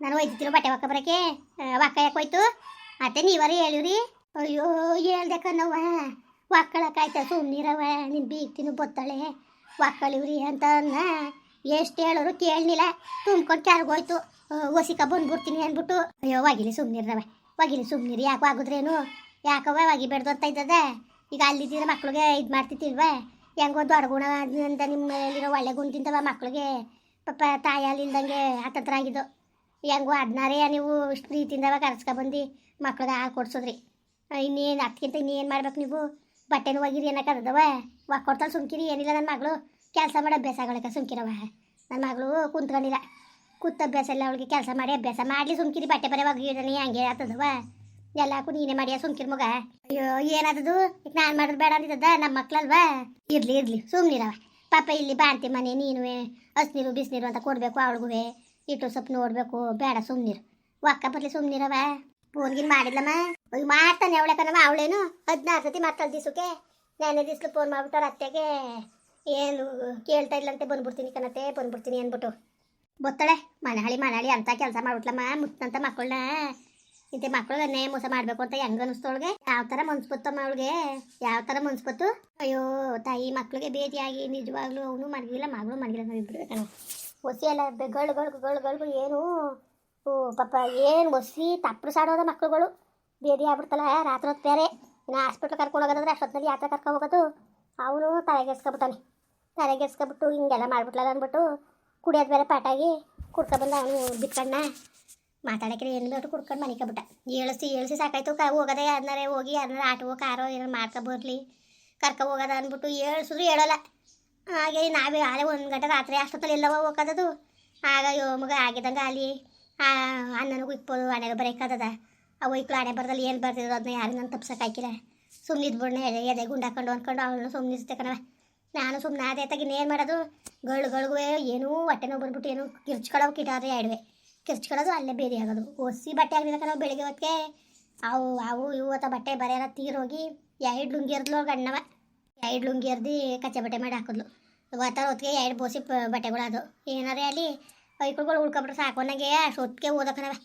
ನಾನು ಒಯ್ತಿದ್ರು ಬಟ್ಟೆ ಒಕ್ಕ ಬರಕ್ಕೆ ಒಕ್ಕ ಯಾಕೆ ಹೋಯ್ತು. ಮತ್ತೆ ನೀವರ ಹೇಳಿವ್ರಿ ಅಯ್ಯೋ, ಹೇಳ್ದೆ ಕಣವ್ವ ಒಕ್ಕಳಕ್ಕಾಯ್ತ ಸುಮ್ಮನಿರವ ನಿನ್ ಬೀಗ್ತೀನಿ ಬೊತ್ತಾಳೆ. ಒಕ್ಕಳಿವ್ರಿ ಅಂತ ಅನ್ನ ಎಷ್ಟು ಹೇಳೋರು ಕೇಳಲಿಲ್ಲ ತುಂಬ್ಕೊಂಡು ಕೆಳಗೋಯ್ತು ಒಸಿಕ ಬಂದ್ಬಿಡ್ತೀನಿ ಅಂದ್ಬಿಟ್ಟು. ಅಯ್ಯೋ, ಒಗಿಲಿ ಸುಮ್ಮನಿರವ ಒಗಿಲಿ ಸುಮ್ಮನಿರಿ ಯಾಕೆ ಆಗುದ್ರೇನು? ಯಾಕವ್ವ ಒಗಿಬೇಡ್ದು ಅಂತ ಇದ್ದದ? ಈಗ ಅಲ್ಲಿದ್ದೀರ ಮಕ್ಳಿಗೆ ಇದು ಮಾಡ್ತಿತ್ತಿಲ್ವ ಹೆಂಗೋ ದೊಡ್ಡ ಗುಣ ಅಂತ ನಿಮ್ಮ ಮೇಲಿರೋ ಒಳ್ಳೆ ಗುಣ ತಿಂತವ ಮಕ್ಳಿಗೆ. ಪಾಪ ತಾಯಿ ಅಲ್ಲಿಲ್ದಂಗೆ ಹತ್ತತ್ರ ಆಗಿದ್ದು. ಹೆಂಗೋ ಅದನ್ನಾರೇ ನೀವು ಇಷ್ಟು ರೀತಿಯಿಂದವ ಕರ್ಸ್ಕೊಬಂದು ಮಕ್ಳಿಗೆ ಹಾಲು ಕೊಡ್ಸೋದ್ರಿ. ಇನ್ನೇನು ಅದಕ್ಕಿಂತ ಇನ್ನೇನು ಮಾಡ್ಬೇಕು ನೀವು? ಬಟ್ಟೆನೂ ಒಗಿರಿ ಏನಕ್ಕೆ ಅದವ ಒಕ್ಕೊಡ್ತಾಳೆ ಸುಮ್ಕಿರಿ, ಏನಿಲ್ಲ ನನ್ನ ಮಗಳು. ಕೆಲಸ ಮಾಡಿ ಅಭ್ಯಾಸ ಆಗೋಳಕ್ಕೆ ಸುಮ್ಕಿರವ. ನನ್ನ ಮಗಳು ಕುಂತ್ಕೊಂಡಿಲ್ಲ. ಕೂತ ಅಭ್ಯಾಸ ಇಲ್ಲ, ಅವಳಿಗೆ ಕೆಲಸ ಮಾಡಿ ಅಭ್ಯಾಸ ಮಾಡಲಿ ಸುಮ್ಕಿರಿ, ಬಟ್ಟೆ ಬರೆ ಒಗಿಡನಿ ಹಂಗೆ ಆತದವ ಎಲ್ಲಕ್ಕೂ ನೀನೇ ಮಾಡಿಯ ಸುಮ್ಕಿರಿ ಮಗ. ಅಯ್ಯೋ, ಏನಾದದು? ಈಗ ನಾನು ಮಾಡೋದು ಬೇಡ ಅಂತಿದ್ದದ ನಮ್ಮ ಮಕ್ಳಲ್ವಾ? ಇರಲಿ ಇರಲಿ ಸುಮ್ಮನಿರವ ಪಾಪ ಇಲ್ಲಿ ಬಾಂತಿ ಮನೆ ನೀನು ಹಸ್ನೀರು ಬಿಸಿನೀರು ಅಂತ ಕೊಡಬೇಕು ಅವಳಿಗೂ ಇಟ್ಟು ಸ್ವಲ್ಪ ನೋಡಬೇಕು. ಬೇಡ ಸುಮ್ನಿರು. ಒಕ್ಕ ಬರ್ಲಿ ಸುಮ್ನಿರವ. ಫೋನ್ಗಿನ್ ಮಾಡಿದ್ಲಮ್ಮ. ಅಯ್ಯೋ, ಮಾಡ್ತಾನೆ ಅವಳಕನವ ಅವಳೇನು? ಹದಿನಾರು ಸತಿ ಮಾಡ್ತಾಳೆ ದಿವಸಕ್ಕೆ ನೆನೆ ದಿಸ್ಲು ಫೋನ್ ಮಾಡ್ಬಿಟ್ಟಾರ ಅತ್ತೆಗೆ. ಏನು ಕೇಳ್ತಾ ಇಲ್ಲಂತೆ ಬಂದ್ಬಿಡ್ತೀನಿ ಕಣತೆ ಬಂದ್ಬಿಡ್ತೀನಿ ಅಂದ್ಬಿಟ್ಟು. ಬತ್ತಳೆ ಮನಹಳಿ ಮನಹಳಿ ಅಂತ ಕೆಲಸ ಮಾಡ್ಬಿಟ್ಲಮ್ಮ ಮುತ್ತಂತ ಮಕ್ಕಳನ್ನ ಇಂತೆ ಮಕ್ಕಳನ್ನೇ ಮೋಸ ಮಾಡಬೇಕು ಅಂತ ಹೆಂಗ ಅನಿಸ್ತೋಳ್ಗೆ ಯಾವ ಥರ ಮನ್ಸು ಬತ್ತಮ್ಮ ಅವಳಿಗೆ? ಯಾವ ಥರ ಮನ್ಸು ಬತ್ತು ಅಯ್ಯೋ, ತಾಯಿ ಮಕ್ಳಿಗೆ ಭೇಟಿಯಾಗಿ ನಿಜವಾಗ್ಲೂ ಅವನು ಮಡಗಿಲ್ಲ, ಮಗಳು ಮಡಗಿಲ್ಲ ನಾವು ಕಣ ಹೊಸಿ ಎಲ್ಲ ಗಳು ಗಳು ಗಳು ಗಳು ಏನು ಪಾಪ ಏನು ಒಸಿ ತಪ್ಪು ಸಾಡೋದ ಮಕ್ಳುಗಳು. ಬೇದಿ ಆಗ್ಬಿಡ್ತಲ್ಲ, ರಾತ್ರಿ ಹೊತ್ತು ಬೇರೆ. ಇನ್ನು ಹಾಸ್ಪಿಟ್ಲ್ ಕರ್ಕೊಂಡು ಹೋಗೋದಂದ್ರೆ ಅಷ್ಟೊತ್ತಿನಲ್ಲಿ ಯಾತ್ರೆ ಕರ್ಕೊಂಡು ಹೋಗೋದು. ಅವನು ತಲೆಗೆಸ್ಕೊಬಿಟ್ಟಾನೆ ತಲೆಗೆಸ್ಕೊಬಿಟ್ಟು ಹಿಂಗೆಲ್ಲ ಮಾಡ್ಬಿಟ್ಲಲ್ಲ ಅಂದ್ಬಿಟ್ಟು ಕುಡಿಯೋದು ಬೇರೆ ಪಾಟಾಗಿ ಕುಡ್ಕೊಬಂದು ಅವನು ಬಿಟ್ಕಣ್ಣ ಮಾತಾಡಕ್ಕೆ ಏನು ಬಿಟ್ಟು ಕುಡ್ಕೊಂಡು ಮನಿಕೊಬಿಟ್ಟ ಏಳಿಸಿ ಏಳಿಸಿ ಸಾಕಾಯ್ತು. ಕ, ಹೋಗೋದೆ ಅದನ್ನಾರೆ ಹೋಗಿ ಅದನ್ನ ಆಟೋ ಕಾರೋ ಏನಾರು ಮಾಡ್ಕೊಬರ್ಲಿ ಕರ್ಕೊ ಹೋಗೋದ ಅಂದ್ಬಿಟ್ಟು ಏಳ್ಸಿದ್ರು ಹೇಳೋಲ್ಲ ಹಾಗೆ ನಾವೇ ಆಳೆ ಒಂದು ಗಂಟೆ ರಾತ್ರಿ ಅಷ್ಟೊತ್ತಲ್ಲಿ ಎಲ್ಲವ ಹೋಗೋದದು ಆಗ ಯೋ ಮಗ ಆಗಿದಂಗೆ ಅಲ್ಲಿ ಅನ್ನನಿಗೂ ಇಪ್ಪದು ಹಣೆಗೆ ಬರೋಕ್ಕದ ಆ ಇಕ್ಕಳು ಹಣೆ ಬರ್ದಲ್ಲಿ ಏನು ಬರ್ತಿದ್ರು ಅದನ್ನ ಯಾರು ನಾನು ತಪ್ಸಕ್ಕೆ ಹಾಕಿಲ್ಲ. ಸುಮ್ಮನಿದ್ಬಿಡ್ನೆ ಎದೆ ಎದೆ ಗುಂಡಾಕೊಂಡು ಅಂದ್ಕೊಂಡು ಅವಳನ್ನು ಸುಮ್ಮನೆ ಕಣವೆ ನಾನು ಸುಮ್ಮನೆ ಅದೇ ತಗಿನೇನು ಮಾಡೋದು? ಗಳು ಗಳಿಗೂ ಏನೂ ಹೊಟ್ಟೆ ನೋವು ಬಂದ್ಬಿಟ್ಟು ಏನು ಕಿರ್ಚ್ಕೊಳ್ಳೋ ಕಿಟಾದ್ರೆ ಆಡ್ವೆ ಕಿರ್ಚ್ಕೊಳ್ಳೋದು ಅಲ್ಲೇ ಬೇರೆ ಆಗೋದು. ಒಸಿ ಬಟ್ಟೆ ಆಗಲಿಲ್ಲ ನಾವು ಬೆಳಿಗ್ಗೆ ಹೊತ್ತಿಗೆ ಅವು ಅವು, ಇವು ಅಥವಾ ಬಟ್ಟೆ ಬರೆಯಲ್ಲ ತೀರೋಗಿ ಎರಡು ಲುಂಗಿ ಎರ್ದ್ಲು ಗಣ್ಣವ ಎರಡು ಲುಂಗಿ ಎರ್ದು ಕಚ್ಚೆ ಬಟ್ಟೆ ಮಾಡಿ ಹಾಕಿದ್ಲು. ಗೊತ್ತಾರ ಹೊತ್ತಿಗೆ ಎರಡು ಬೋಸಿ ಬಟ್ಟೆಗಳು ಅದು. ಏನಾರೇ ಅಲ್ಲಿ ವೈಕಲ್ಗಳು ಉಳ್ಕೊಬಿಟ್ರೆ ಸಾಕು. ನನಗೆ ಅಷ್ಟು ಹೊತ್ತಿಗೆ ಓದಕ್ಕನವೆ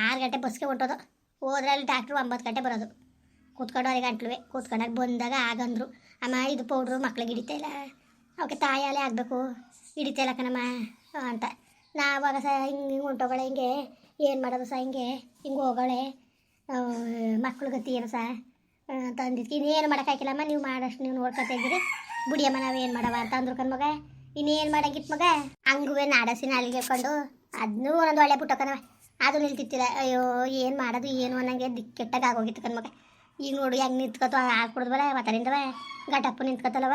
ಆರು ಗಂಟೆ ಬಸ್ಗೆ ಹೊಂಟೋದು. ಹೋದ್ರೆ ಅಲ್ಲಿ ಡಾಕ್ಟ್ರು ಒಂಬತ್ತು ಗಂಟೆ ಬರೋದು. ಕೂತ್ಕೊಂಡು ಅವ್ರಿಗೆ ಗಂಟ್ಲುವೆ ಕೂತ್ಕೊಂಡಾಗ ಬಂದಾಗ ಆಗಂದ್ರು. ಅಮ್ಮ, ಇದು ಪೌಡ್ರು ಮಕ್ಳಿಗೆ ಹಿಡಿತಾ ಇಲ್ಲ. ಅವಕ್ಕೆ ತಾಯಾಲೆ ಆಗಬೇಕು. ಹಿಡಿತಾ ಇಲ್ಲ ಕಣಮ್ಮ, ಅಂತ. ನಾವಾಗ ಸಹ ಹಿಂಗೆ ಹಿಂಗೆ ಹೊಂಟೋಗಳೆ ಹಿಂಗೆ ಏನು ಮಾಡೋದು ಸಹ ಹಿಂಗೆ ಹಿಂಗೆ ಹೋಗೋಳೆ. ಮಕ್ಳು ಗತಿ ಏನು ಸಹ ಅಂತ ಅಂದಿದ್ಕೆ ಇನ್ನೇನು ಮಾಡೋಕ್ಕಾಗಿಲ್ಲಮ್ಮ. ನೀವು ಮಾಡಷ್ಟು ನೀವು ನೋಡ್ಕೊತಾ ಇದ್ದೀರಿ. ಬುಡಿಯಮ್ಮ ಏನು ಮಾಡವ ಅಂತ ಅಂದ್ರು ಕಣ್ ಮಗ. ಇನ್ನೇನು ಮಾಡಂಗಿತ್ತು ಮಗ? ಹಂಗುವೆ ನಾಡಸಿನ ಅಲ್ಲಿಗೆ ಕೊಂಡು ಅದನ್ನೂ ಒಂದೊಂದು ಒಳ್ಳೆ ಪುಟ್ಟಕನವ ಅದು ನಿಲ್ತಿತ್ತಿಲ್ಲ. ಅಯ್ಯೋ, ಏನು ಮಾಡೋದು, ಏನು ಅನ್ನಂಗೆ ದಿಕ್ಕೆಟ್ಟಾಗ ಆಗೋಗಿತ್ತು ಕಣ್ ಮಗ. ಈಗ ನೋಡು, ಹೆಂಗೆ ನಿಂತ್ಕೊತ ಹಾಕ್ಬಿಡ್ದವಲ್ಲ ಮತರಿಂದವ ಗಟಪ್ಪ ನಿಂತ್ಕೊತಲ್ಲವ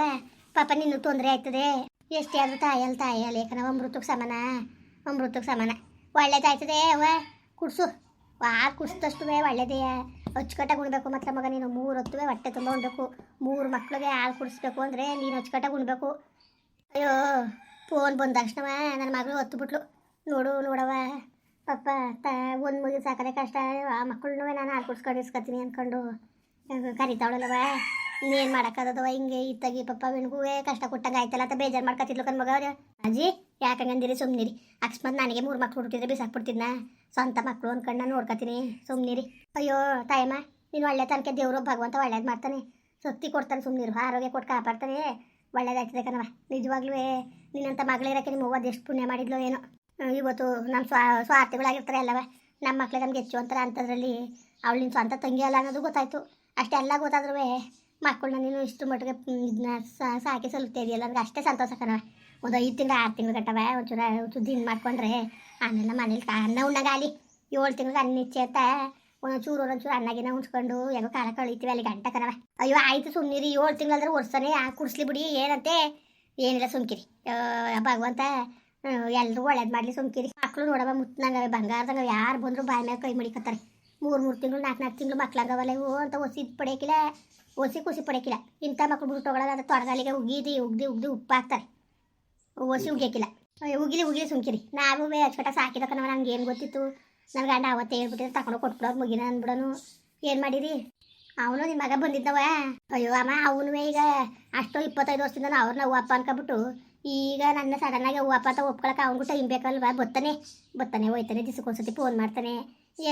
ಪಾಪ ನಿನ್ನ ತೊಂದರೆ ಆಯ್ತದೆ. ಎಷ್ಟೇ ಆದ್ರೂ ತಾಯಲ್ ತಾಯಲ್ ಏಕನವ ಅಮೃತಕ್ಕೆ ಸಮಾನ. ಅಮೃತಕ್ಕೆ ಸಮಾನ. ಒಳ್ಳೇದಾಯ್ತದೆ ಅವ ಕುಡ್ಸು. ಆ ಕುಡ್ಸಿದಷ್ಟು ಒಳ್ಳೇದೇ. ಅಚ್ಚುಕಟ್ಟಾಗಿ ಉಣ್ಬೇಕು. ಮಾತ್ರ ಮಗ ನೀನು ಮೂರು ಹೊತ್ತುವೆ ಹೊಟ್ಟೆ ತುಂಬ ಉಣ್ಬೇಕು. ಮೂರು ಮಕ್ಳಿಗೆ ಹಾಲು ಕುಡಿಸ್ಬೇಕು ಅಂದರೆ ನೀನು ಅಚ್ಚುಕಟ್ಟಾಗಿ ಉಣ್ಬೇಕು. ಅಯ್ಯೋ ಫೋನ್ ಬಂದ ತಕ್ಷಣ ನನ್ನ ಮಗಳು ಹೊತ್ತು ಬಿಟ್ಲು ನೋಡು ನೋಡವ ಪಪ್ಪ, ತ, ಒಂದು ಮುಗಿ ಸಾಕದೆ ಕಷ್ಟ. ಆ ಮಕ್ಕಳನ್ನೂ ನಾನು ಹಾಲು ಕುಡ್ಸ್ಕೊಂಡು ಇಸ್ಕೊತೀನಿ ಅಂದ್ಕೊಂಡು ಕರಿತಾವಳಲ್ಲವ ಇನ್ನೇನು ಮಾಡೋಕ್ಕದವ ಹಿಂಗೆ ಇತ್ತಾಗಿ ಪಪ್ಪ ಬೆಣ್ಗೂ ಕಷ್ಟ ಕೊಟ್ಟಂಗೆ ಆಯ್ತಲ್ಲ, ಅಂತ ಬೇಜಾರು ಮಾಡ್ಕೊತಿದ್ಲು ಕನ್ ಮಗ ಅವ್ರು. ಅಜ್ಜಿ ಯಾಕಂಗಂದಿರಿ ಸುಮ್ನಿರಿ. ಅಕಸ್ಮಾತ್ ನನಗೆ ಮೂರು ಮಕ್ಳು ಹುಟ್ಟಿದ್ರೆ ಬಿಸಾಕ್ಬಿಡ್ತಿದ್ನ? ಸ್ವಂತ ಮಕ್ಕಳು ಅನ್ಕೊಂಡು ನಾನು ನೋಡ್ಕೊತೀನಿ ಸುಮ್ಮನಿರಿ ಅಯ್ಯೋ, ತಾಯಮ್ಮ, ನೀನು ಒಳ್ಳೆ ತನಕ ದೇವರು, ಭಗವಂತ ಒಳ್ಳೇದು ಮಾಡ್ತಾನೆ. ಶಕ್ತಿ ಕೊಡ್ತಾನೆ ಸುಮ್ನಿರು. ಆರೋಗ್ಯ ಕೊಟ್ಟು ಕಾಪಾಡ್ತಾನೆ. ಒಳ್ಳೇದಾಯ್ತದೆ ಕಣವ ನಿಜವಾಗ್ಲೂ ನಿನ್ನಂಥ ಮಗಳಿರಕ್ಕೆ ನಿಮ್ಮ ಅವ್ವದ್ದು ಎಷ್ಟು ಪುಣ್ಯ ಮಾಡಿದ್ಲೋ ಏನೋ. ಇವತ್ತು ನಮ್ಮ ಸ್ವಾ, ಸ್ವಾರ್ಥಿಗಳಾಗಿರ್ತಾರೆ ಎಲ್ಲವ ನಮ್ಮ ಮಕ್ಳಿಗೆ ನಮ್ಗೆ ಹೆಚ್ಚು ಅಂತಾರೆ ಅಂಥದ್ರಲ್ಲಿ ಅವಳು ನಿನ್ನ ಸ್ವಂತ ತಂಗಿ ಅಲ್ಲ ಅನ್ನೋದು ಗೊತ್ತಾಯ್ತು. ಅಷ್ಟೆಲ್ಲ ಗೊತ್ತಾದ್ರೂ ಮಕ್ಕಳನ್ನ ನೀನು ಇಷ್ಟು ಮಟ್ಟಿಗೆ ಇದನ್ನ ಸಾಕಿ ಸಲ್ತೇವಿ ಇದೆಯಲ್ಲ ಅಷ್ಟೇ ಸಂತೋಷ ಕಣವ ಒಂದು ಐದು ತಿಂಗಳು, ಆರು ತಿಂಗಳು ಗಟ್ಟವ ಒಂಚೂರು ದಿನ ಮಾಡ್ಕೊಂಡ್ರೆ ಆಮೇಲೆ ಮನೇಲಿ ಅನ್ನ ಉಣ್ಣಗಾಲಿ ಏಳು ತಿಂಗಳಿಗೆ ಅನ್ನ ಇಚ್ಚೇತ ಒಂದೊಂಚೂರು ಒಂದೊಂಚೂರು ಒಂದು ಚೂರು ಅನ್ನಗಿನ ಉಣ್ಸ್ಕೊಂಡು ಹೆಂಗೋ ಕಾಲ ಕಳೀತೀವಿ ಅಲ್ಲಿ ಗಂಟ ಕಣವ ಅಯ್ಯೋ, ಆಯ್ತು ಸುಮ್ಮನಿರಿ ಏಳು ತಿಂಗಳಂದ್ರೆ ಆ, ಕುಡಿಸ್ಲಿ ಬಿಡಿ, ಏನಂತೆ? ಏನಿಲ್ಲ, ಸುಮ್ಕಿರಿ. ಭಗವಂತ ಎಲ್ಲರೂ ಒಳ್ಳೇದು ಮಾಡಲಿ, ಸುಮ್ಕಿರಿ. ಮಕ್ಕಳು ನೋಡವ ಮುತ್ತನಂಗ ಬಂಗಾರದಂಗ ಯಾರು ಬಂದ್ರು ಬಾಯಿ ಮೇಲೆ ಕೈ ಮುಡಿಕತ್ತಾರೆ. ಮೂರು ಮೂರು ತಿಂಗಳು ನಾಲ್ಕು ನಾಲ್ಕು ತಿಂಗಳು ಮಕ್ಳಂಗವಲ್ಲ ಇವು ಅಂತ ಒಸಿದ್ ಪಡೆಯಕ್ಕಿಲ್ಲ ಒಸಿ ಖುಷಿ ಪಡೆಯಕ್ಕಿಲ್ಲ ಇಂಥ ಮಕ್ಳು ಬಿಟ್ಟು ತೊಗೊಳಲ್ಲ ಅದು ತೊಡಗಾಲಿಗೆ ಉಗಿದು ಉಗ್ದು ಉಗ್ದು ಉಪ್ಪು ಹಾಕ್ತಾರೆ. ಒಸಿ ಉಗಿಯಕ್ಕಿಲ್ಲ ಉಗಿಲಿ ಉಗಿಲಿ ಸುಮ್ಕಿರಿ. ನಾವು ಅಚ್ಚುಕಟ್ಟ ಸಾಕಿದಕ್ಕ ನಾವು, ನಂಗೆ ಏನು ಗೊತ್ತಿತ್ತು? ನನ್ನ ಗಂಡ ಅವತ್ತೇ ಹೇಳ್ಬಿಟ್ಟಿದ್ರೆ ತಗೊಂಡು ಕೊಟ್ಬಿಡೋದು ಮುಗಿನ ಅಂದ್ಬಿಡೋನು ಏನು ಮಾಡಿರಿ? ಅವನು ನಿಮ್ಮ ಮಗ ಬಂದಿದ್ದವ. ಅಯ್ಯೋ, ಅಮ್ಮ, ಅವನು ಈಗ ಅಷ್ಟೋ ಇಪ್ಪತ್ತೈದು ವರ್ಷದಿಂದ ಅವ್ರನ್ನ ಹೂವಪ್ಪ ಅನ್ಕೊಬಿಟ್ಟು ಈಗ ನನ್ನ ಸಡನ್ನಾಗಿ ಹೂವಪ್ಪ ಅಂತ ಒಪ್ಕೊಳಕ್ಕೆ ಅವ್ನು ಟೈಮ್ ಬೇಕಲ್ವಾ ಬತ್ತಾನೆ ಬತ್ತಾನೆ ಹೋಯ್ತಾನೆ, ದಿಸಕ್ಕೊಂದ್ಸತಿ ಫೋನ್ ಮಾಡ್ತಾನೆ.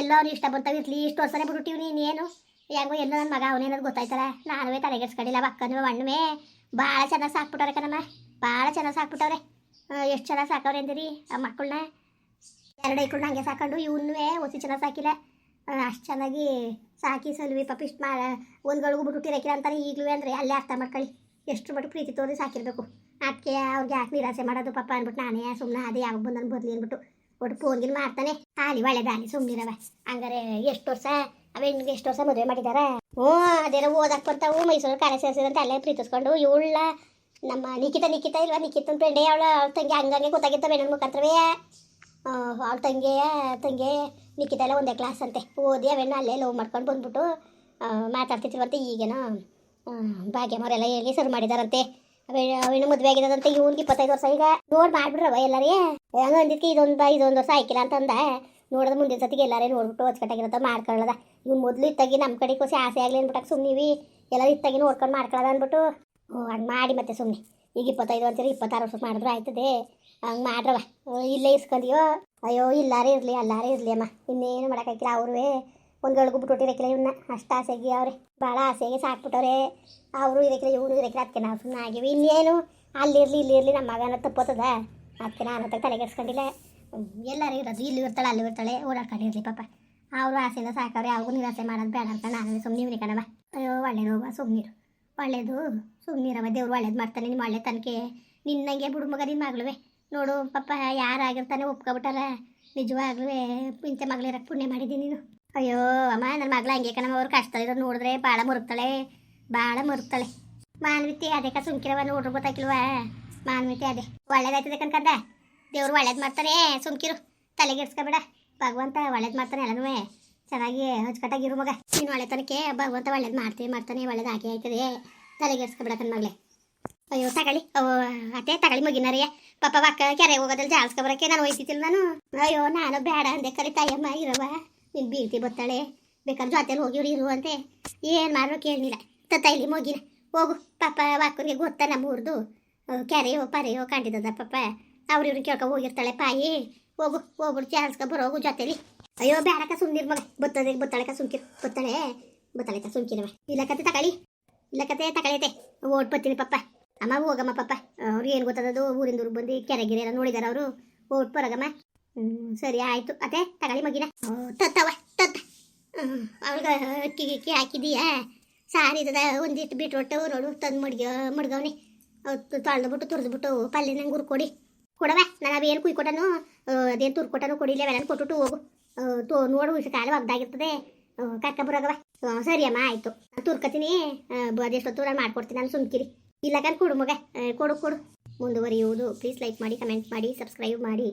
ಎಲ್ಲ ಅವ್ನು ಇಷ್ಟ ಬಂತಾವ, ಇರ್ಲಿ, ಇಷ್ಟು ವರ್ಷನೇ ನೀನು ಇನ್ನೇನು ಹೆಂಗೋ ಎಲ್ಲ ನನ್ನ ಮಗ ಅವನೇನದು ಗೊತ್ತಾಯ್ತಲ್ಲ. ನಾನುವೇ ತಲೆಗೆಡ್ಸ್ಕೊಂಡಿಲ್ಲ ಅಕ್ಕನೂ ಅಣ್ಣವೇ ಭಾಳ ಚೆನ್ನಾಗಿ ಸಾಕ್ಬಿಟ್ಟವ್ರೆ ಕಣಮ್ಮ ಭಾಳ ಚೆನ್ನಾಗಿ ಸಾಕ್ಬಿಟ್ಟವ್ರೆ. ಎಷ್ಟು ಚೆನ್ನಾಗಿ ಸಾಕವ್ರೆ ಅಂದಿರಿ ಆ ಮಕ್ಕಳನ್ನ ಎರಡು ಐಕ್ಳನ್ನ ಹಂಗೆ ಸಾಕೊಂಡು ಇವನ್ನುವೇ ಒಸಿ ಚೆನ್ನಾಗಿ ಸಾಕಿಲ್ಲ. ಅಷ್ಟು ಚೆನ್ನಾಗಿ ಸಾಕಿ ಸಲ್ವಿ ಪಾಪ ಇಷ್ಟು ಮಾಡ ಒಂದ್ಗಳಿಗೂ ಬಿಟ್ಬಿಟ್ಟಿರಕಿಲ್ಲ ಅಂತಾರೆ ಈಗಲೂ ಅಂದರೆ ಅಲ್ಲೇ ಅರ್ಥ ಮಾಡ್ಕೊಳ್ಳಿ. ಎಷ್ಟು ಮಟ್ಟು ಪ್ರೀತಿ ತೋರಿ ಸಾಕಿರಬೇಕು. ಅದಕ್ಕೆ ಅವ್ರಿಗೆ ಯಾಕೆ ನಿರಾಸೆ ಮಾಡೋದು ಪಪ್ಪ ಅಂದ್ಬಿಟ್ಟು ನಾನೇ ಸುಮ್ಮನೆ ಅದೇ ಯಾವಾಗ ಬಂದು ಬದಲಿ ಅಂದ್ಬಿಟ್ಟು ಒಟ್ಟು ಫೋನ್ಗಿನ ಮಾಡ್ತಾನೆ. ಹಾಲಿ ಒಳ್ಳೇದಾಗಲಿ ಸುಮ್ಮನಿರವ ಹಂಗಾರೆ ಎಷ್ಟು ವರ್ಷ ಅವೇನಿಗೆ ಎಷ್ಟು ವರ್ಷ ಮದುವೆ ಮಾಡಿದಾರ? ಹ್ಞೂ, ಅದೆಲ್ಲ ಓದಕ್ಕೆ ಬರ್ತಾವು ಮೈಸೂರು ಕಾಲೇಜ್ ಸೇರಿಸಿದಂತೆ ಅಲ್ಲೇ ಪ್ರೀತಿಸ್ಕೊಂಡು ಇವಳ ನಮ್ಮ ನಿಖಿತ ನಿಖಿತ ಇಲ್ವಾ? ನಿಖಿತನ ಫ್ರೆಂಡೇ ಅವಳ ಅವಳ ತಂಗಿ ಹಂಗಂಗೆ ಗೊತ್ತಾಗಿತ್ತ ನನ್ನ ಮುಖಾಂತರವೇ. ಅವಳ ತಂಗಿಯ ತಂಗಿ ನಿಖಿತ ಎಲ್ಲ ಒಂದೇ ಕ್ಲಾಸ್ ಅಂತೆ. ಓದಿ ಅವೇನೋ ಅಲ್ಲೇ ಲವ್ ಮಾಡ್ಕೊಂಡು ಬಂದ್ಬಿಟ್ಟು ಮಾತಾಡ್ತಿರ್ತೀವಂತೆ ಈಗೇನೋ ಭಾಗ್ಯಮ್ಮವರೆಲ್ಲ ಹೇಳಿ ಸರ್ ಮಾಡಿದಾರಂತೆ. ಅವೇ ಅವೇನು ಮದುವೆ ಆಗಿರೋದಂತೆ ಇವನ್ಗೆ ಇಪ್ಪತ್ತೈದು ವರ್ಷ ಈಗ. ನೋಡಿ ಮಾಡ್ಬಿಡ್ರವ ಎಲ್ಲರೇ. ಹೆಂಗ ಅಂದಿದ್ಕೆ ಇದೊಂದು ಇದೊಂದು ವರ್ಷ ಆಯ್ಕಿಲ್ಲ ಅಂತಂದ. ನೋಡಿದ ಮುಂದಿನ ಸತಿಗೆ ಎಲ್ಲರೇ ನೋಡ್ಬಿಟ್ಟು ಅಚ್ಚುಕಟ್ಟಾಗಿರತ್ತ ಮಾಡ್ಕೊಳ್ಳೋದ. ಇವ್ ಮೊದಲು ಇತ್ತಾಗಿ ನಮ್ಮ ಕಡೆ ಕೋಸಿ ಆಸೆ ಆಗಲಿ ಅಂದ್ಬಿಟ್ಟು ಸುಮ್ಮನಿವಿ ಎಲ್ಲರೂ ಇತ್ತಾಗಿ ನೋಡ್ಕೊಂಡು ಮಾಡ್ಕೊಳ್ಳೋದ ಅಂದ್ಬಿಟ್ಟು ಹಂಗೆ ಮಾಡಿ ಮತ್ತೆ ಸುಮ್ಮನೆ ಈಗ ಇಪ್ಪತ್ತೈದು ಅಂತೀರಿ ಇಪ್ಪತ್ತಾರು ವರ್ಷ ಮಾಡಿದ್ರೆ ಆಯ್ತದೆ. ಹಂಗೆ ಮಾಡ್ರವ. ಇಲ್ಲೇ ಇಸ್ಕೊಂಡಿಯೋ ಅಯ್ಯೋ, ಇಲ್ಲಾರೇ ಇರಲಿ, ಅಲ್ಲಾರೇ ಇರಲಿ ಅಮ್ಮ. ಇನ್ನೇನು ಮಾಡೋಕ್ಕಾಗಿಲ್ಲ ಅವ್ರುವೇ. ಬಿಟ್ಟು ಬಿಟ್ಬಿಟ್ಟಿರಕ್ಕಿಲ್ಲ ಇವನ್ನ ಅಷ್ಟು ಆಸೆಗೆ ಅವ್ರೆ. ಭಾಳ ಆಸೆಗೆ ಸಾಕ್ಬಿಟ್ಟವ್ರೆ. ಅವರು ಇರಕ್ಕಿಲ್ಲ ಇವನು ಇರಕ್ಕಿಲ್ಲ ಅದಕ್ಕೆ ನಾವು ಸುಮ್ಮನೆ ಆಗಿವಿ. ಇನ್ನೇನು? ಅಲ್ಲಿರಲಿ, ಇಲ್ಲಿರಲಿ ನಮ್ಮ ಮಗನ ತಪ್ಪೋತದ. ಅದಕ್ಕೆ ನಾನು ತಲೆಗೆಡ್ಸ್ಕೊಂಡಿಲ್ಲ. ಎಲ್ಲರೂ ಇರೋದು, ಇಲ್ಲಿ ಇರ್ತಾಳೆ, ಅಲ್ಲಿ ಇರ್ತಾಳೆ ಓಡಾಡ್ಕೊಂಡಿರಲಿ ಪಾಪ. ಅವರು ಆಸೆಯಿಂದ ಸಾಕವ್ರೆ, ಅವ್ರಿಗೂ ನಿರಾಸೆ ಮಾಡೋದು ಬೇಡ ಅಂತ ನಾನು ಸುಮ್ಮನೆ ಕಣವ ಅಯ್ಯೋ, ಒಳ್ಳೇದು ಸುಮ್ಮನಿರು ಒಳ್ಳೇದು ಸುಮ್ಮನಿರವ ದೇವ್ರು ಒಳ್ಳೇದು ಮಾಡ್ತಾನೆ ನಿಮ್ಮ ಒಳ್ಳೆ ತನಕೆ. ನಿನ್ನಂಗೆ ಬಿಡು ಮಗ ನಿನ್ನ ಮಗಳುವೆ. ನೋಡು, ಪಾಪ, ಯಾರಾಗಿರ್ತಾನೆ ಒಪ್ಕೊಬಿಟ್ಟಾರ. ನಿಜವಾಗ್ಲೂ, ಇಂಥ ಮಗಳಿರಕ್ಕೆ ಪುಣ್ಯ ಮಾಡಿದ್ದೀನಿ ನೀನು. ಅಯ್ಯೋ, ಅಮ್ಮ ನನ್ನ ಮಗಳ ಹಂಗೆ ಕಣಮ್ಮ, ಅವ್ರು ಕಷ್ಟದಲ್ಲಿರೋದು ನೋಡಿದ್ರೆ ಭಾಳ ಮುರುಗ್ತಾಳೆ. ಭಾಳ ಮುರುಗ್ತಾಳೆ. ಮಾನವಿತಿ ಅದಕ್ಕೆ ಸುಮ್ಕಿರವ ನೋಡ್ರು ಗೊತ್ತಾಗಿಲ್ವಾ ಮಾನವಿತಿ, ಅದೇ. ಒಳ್ಳೇದಾಯ್ತದೆ ಕನ್ಕಂದ ದೇವ್ರು ಒಳ್ಳೇದು ಮಾಡ್ತಾನೆ ಸುಮ್ಕಿರು. ತಲೆಗೆಡ್ಸ್ಕೊಬೇಡ ಭಗವಂತ ಒಳ್ಳೇದು ಮಾಡ್ತಾನೆ ಎಲ್ಲನೂ ಚೆನ್ನಾಗಿ ಹಚ್ಕಟ್ಟಾಗಿರು ಮಗ. ನೀನು ಒಳ್ಳೆತನಕ್ಕೆ ಭಗವಂತ ಒಳ್ಳೇದು ಮಾಡ್ತೀನಿ ಮಾಡ್ತಾನೆ, ಒಳ್ಳೇದು ಹಾಕಿ ಆಯ್ತದೆ. ತಲೆಗೆಡ್ಸ್ಕೊಬೇಡ ತನ್ನ ಮಗಳೇ. ಅಯ್ಯೋ ತಗಳಿ ಓ, ಅತ್ತೆ ತಗಳಿ ಮುಗಿನಾರಿಯ ಪಾಪ ಅಕ್ಕ ಕೆರೆ ಹೋಗೋದಲ್ಲಿ ಜಾಲ್ಸ್ಕೊಬರಕ್ಕೆ ನಾನು ಹೋಯ್ತಿತ್ತಿಲ್ಲ ನಾನು. ಅಯ್ಯೋ, ನಾನು ಬೇಡ ಅಂದೆ ಕರಿ ತಾಯಮ್ಮ ಇರವ ನಿನ್ ಬೀಳ್ತಿ ಬತ್ತಾಳೆ. ಬೇಕಾದ್ರೆ ಜೊತೆಲಿ ಹೋಗಿ ಇರು ಅಂತೆ. ಏನು ಮಾಡೋ ಕೇಳಲಿಲ್ಲ ತತ್ತ ಮಗಿನ. ಹೋಗು. ಪಾಪ ವಾಕರಿಗೆ ಗೊತ್ತಾ ನಮ್ಮ ಊರ್ದು ಕೆರೆಯೋ, ಪರೆಯೋ ಕಂಡಿದ್ದದ ಪಾಪ. ಅವ್ರು ಇವರು ಕೇಳ್ಕೊ ಹೋಗಿರ್ತಾಳೆ ಪಾಯಿ. ಹೋಗು, ಹೋಗ್ಬಿಡು ಚಾನ್ಸ್ಕ ಹೋಗು ಜೊತೆಲಿ. ಅಯ್ಯೋ ಬೇಡಕ ಸುಮ್ನಿರ್ ಮಗ. ಬತ್ತದೆ ಬತ್ತಳಕ ಸುಮ್ಕಿರ್ ಬತ್ತಾಳೆ. ಬತ್ತಳಕ ಸುಮ್ಕಿನವ. ಇಲ್ಲ ಕತೆ ತಗೊಳ್ಳಿ ಇಲ್ಲ ಕತೆ ತಗೊಳೈತೆ ಓಟ್ ಬತ್ತೀನಿ ಪಪ್ಪ. ಅಮ್ಮ, ಹೋಗಮ್ಮ ಪಪ್ಪ. ಅವ್ರು ಏನು ಗೊತ್ತದದು ಊರಿಂದ ಊರಿಗೆ ಬಂದು ಕೆರೆ ಗಿರೆ ಎಲ್ಲ ನೋಡಿದಾರ ಅವರು. ಓಟ್ ಬರಗಮ್ಮ. ಸರಿ ಆಯಿತು. ಅತೆ ತಗಳಿ ಮಗಿನ. ತತ್ತವ ತತ್ತ. ಅವ್ರಿಗೆ ಅಕ್ಕಿ ಗಿಕ್ಕಿ ಹಾಕಿದೀಯಾ. ಸಾರಿದದ ಒಂದಿಷ್ಟು ಬಿಟ್ರೊಟ್ಟು ನೋಡು ತಂದು ಮಡ್ಗ, ಮಡ್ಗವ್ನಿ. ತೊಳೆದ್ಬಿಟ್ಟು, ತುರಿದ್ಬಿಟ್ಟು ಪಲ್ಯ ನಂಗೆ ಹುರ್ಕೊಡಿ ಕೊಡವ? ನಾನು ಅವೇನು ಕುಯ್ಕೊಟ್ಟನು ಅದೇನು ತುರ್ಕೊಟ್ಟನು ಕೊಡಿಲ್ಲ ಅವೆಲ್ಲ ಕೊಟ್ಟುಟ್ಟು ಹೋಗು. ತೋ, ನೋಡು, ಇಷ್ಟು ಕಾಲ ಒಗ್ದಾಗಿರ್ತದೆ. ಕರ್ಕೊಬರೋಗವ ಸರಿ ಅಮ್ಮ, ಆಯಿತು. ತುರ್ಕತೀನಿ. ಅದೆಷ್ಟೊತ್ತು ನಾನು ಮಾಡ್ಕೊಡ್ತೀನಿ. ನಾನು ಸುಮ್ಕಿರಿ. ಇಲ್ಲ ಕೊಡು ಮಗ. ಕೊಡು ಕೊಡು. ಮುಂದುವರಿಯುವುದು. ಪ್ಲೀಸ್ ಲೈಕ್ ಮಾಡಿ ಕಮೆಂಟ್ ಮಾಡಿ ಸಬ್ಸ್ಕ್ರೈಬ್ ಮಾಡಿ.